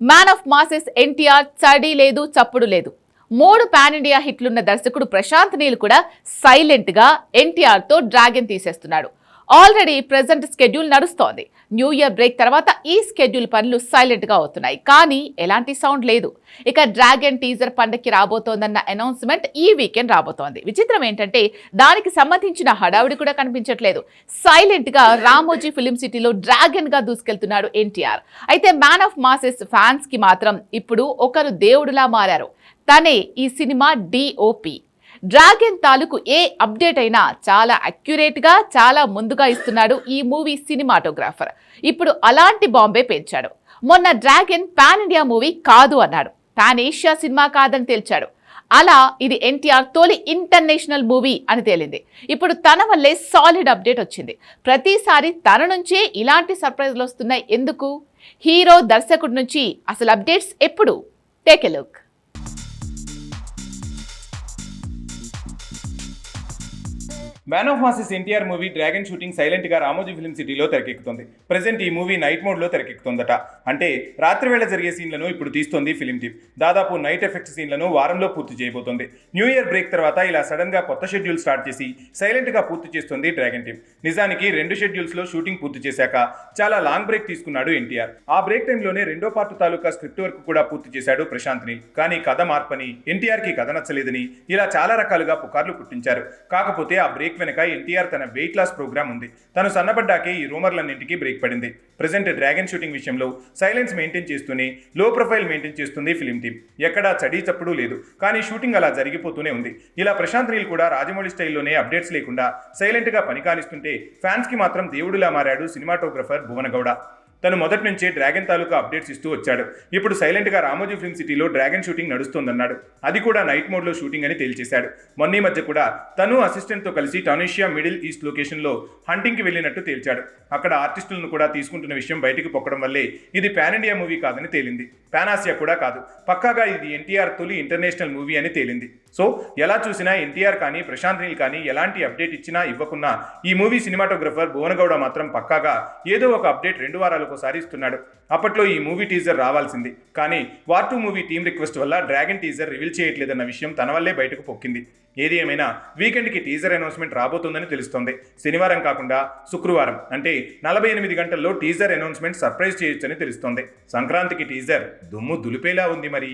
Man of masses NTR చడి లేదు చప్పుడు లేదు మూడు పాన్ ఇండియా హిట్లున్న దర్శకుడు ప్రశాంత్ నీల్ కూడా సైలెంట్గా ఎన్టీఆర్తో డ్రాగన్ తీసేస్తున్నాడు. ఆల్రెడీ ప్రెసెంట్ స్కెడ్యూల్ నడుస్తోంది. న్యూ ఇయర్ బ్రేక్ తర్వాత ఈ స్కెడ్యూల్ పనులు సైలెంట్గా అవుతున్నాయి. కానీ ఎలాంటి సౌండ్ లేదు. ఇక డ్రాగన్ టీజర్ పండక్కి రాబోతోందన్న అనౌన్స్మెంట్ ఈ వీకెండ్ రాబోతోంది. విచిత్రం ఏంటంటే దానికి సంబంధించిన హడావుడి కూడా కనిపించట్లేదు. సైలెంట్గా రామోజీ ఫిలిం సిటీలో డ్రాగన్గా దూసుకెళ్తున్నాడు ఎన్టీఆర్. అయితే మ్యాన్ ఆఫ్ మాసెస్ ఫ్యాన్స్కి మాత్రం ఇప్పుడు ఒకరు దేవుడులా మారారు. తనే ఈ సినిమా డిఓపి డ్రాగన్ తాలూకు ఏ అప్డేట్ అయినా చాలా అక్యురేట్గా చాలా ముందుగా ఇస్తున్నాడు ఈ మూవీ సినిమాటోగ్రాఫర్. ఇప్పుడు అలాంటి బాంబే పెంచాడు మొన్న డ్రాగన్ పాన్ ఇండియా మూవీ కాదు అన్నాడు. పాన్ ఏషియా సినిమా కాదని తేల్చాడు. అలా ఇది ఎన్టీఆర్ తొలి ఇంటర్నేషనల్ మూవీ అని తేలింది. ఇప్పుడు తన వల్లే సాలిడ్ అప్డేట్ వచ్చింది. ప్రతిసారి తన నుంచే ఇలాంటి సర్ప్రైజ్లు వస్తున్నాయి. ఎందుకు? హీరో దర్శకుడి నుంచి అసలు అప్డేట్స్ ఎప్పుడు? Take a look man of masses NTR movie Dragon shooting సైలెంట్గా రామోజీ ఫిల్మ్ సిటీలో తెరకెక్కుతుంది. ప్రజెంట్ ఈ మూవీ నైట్ మోడ్లో తెరకెక్కుతుందట. అంటే రాత్రి వేళ జరిగే సీన్లను ఇప్పుడు తీస్తోంది ఫిలిం టీమ్ దాదాపు నైట్ ఎఫెక్ట్ సీన్లను వారంలో పూర్తి చేయబోతోంది. న్యూ ఇయర్ బ్రేక్ తర్వాత ఇలా సడన్గా కొత్త షెడ్యూల్ స్టార్ట్ చేసి సైలెంట్గా పూర్తి చేస్తుంది డ్రాగన్ టీమ్ నిజానికి రెండు షెడ్యూల్స్లో షూటింగ్ పూర్తి చేశాక చాలా లాంగ్ బ్రేక్ తీసుకున్నాడు ఎన్టీఆర్ ఆ బ్రేక్ టైంలోనే రెండో పార్ట్ తాలూకా స్క్రిప్ట్ వర్క్ కూడా పూర్తి చేశాడు ప్రశాంత్ నీల్ కానీ కథ మార్పని ఎన్టీఆర్కి కథ నచ్చలేదని ఇలా చాలా రకాలుగా పుకార్లు పుట్టించారు. కాకపోతే ఆ బ్రేక్ వెనక ఎన్టీఆర్ తన వెయిట్ లాస్ ప్రోగ్రామ్ ఉంది. తను సన్నబడ్డాకే ఈ రూమర్లన్నింటికీ బ్రేక్ పడింది. ప్రజెంట్ డ్రాగన్ షూటింగ్ విషయంలో సైలెన్స్ మెయింటైన్ చేస్తూనే లో ప్రొఫైల్ మెయింటైన్ చేస్తుంది ఫిలిం టీమ్ ఎక్కడా చడీ చప్పుడు లేదు. కానీ షూటింగ్ అలా జరిగిపోతూనే ఉంది. ఇలా ప్రశాంత్ నీల్ కూడా రాజమౌళి స్టైల్లోనే అప్డేట్స్ లేకుండా సైలెంట్గా పని కానిస్తుంటే ఫ్యాన్స్కి మాత్రం దేవుడిలా మారాడు సినిమాటోగ్రఫర్ భువనగౌడ. తను మొదటి నుంచే డ్రాగన్ తాలూకా అప్డేట్స్ ఇస్తూ వచ్చాడు. ఇప్పుడు సైలెంట్గా రామోజీ ఫిల్మ్ సిటీలో డ్రాగన్ షూటింగ్ నడుస్తోందన్నాడు. అది కూడా నైట్ మోడ్లో షూటింగ్ అని తేల్చేశాడు. మొన్న మధ్య కూడా తను అసిస్టెంట్తో కలిసి టనీషియా మిడిల్ ఈస్ట్ లొకేషన్లో హంటింగ్కి హంటింగ్కి వెళ్ళినట్టు తేల్చాడు. అక్కడ ఆర్టిస్టులను కూడా తీసుకుంటున్న విషయం బయటకు పొక్కడం వల్లే ఇది పాన్ ఇండియా మూవీ కాదని తేలింది. పానాసియా కూడా కాదు. పక్కాగా ఇది ఎన్టీఆర్ తొలి ఇంటర్నేషనల్ మూవీ అని తేలింది. సో ఎలా చూసినా ఎన్టీఆర్ కానీ ప్రశాంత్ నీల్ కానీ ఎలాంటి అప్డేట్ ఇచ్చినా ఇవ్వకున్నా ఈ మూవీ సినిమాటోగ్రఫర్ భువనగౌడ మాత్రం పక్కాగా ఏదో ఒక అప్డేట్ రెండు వారాలకోసారి ఇస్తున్నాడు. అప్పట్లో ఈ మూవీ టీజర్ రావాల్సింది. కానీ War two movie team request వల్ల డ్రాగన్ టీజర్ రివీల్ చేయట్లేదన్న విషయం తన వల్లే బయటకు పొక్కింది. ఏది ఏమైనా వీకెండ్కి టీజర్ అనౌన్స్మెంట్ రాబోతుందని తెలుస్తోంది. శనివారం కాకుండా శుక్రవారం అంటే నలభై ఎనిమిది గంటల్లో టీజర్ అనౌన్స్మెంట్ సర్ప్రైజ్ చేయొచ్చని తెలుస్తోంది. సంక్రాంతికి టీజర్ దుమ్ము దులిపేలా ఉంది మరి.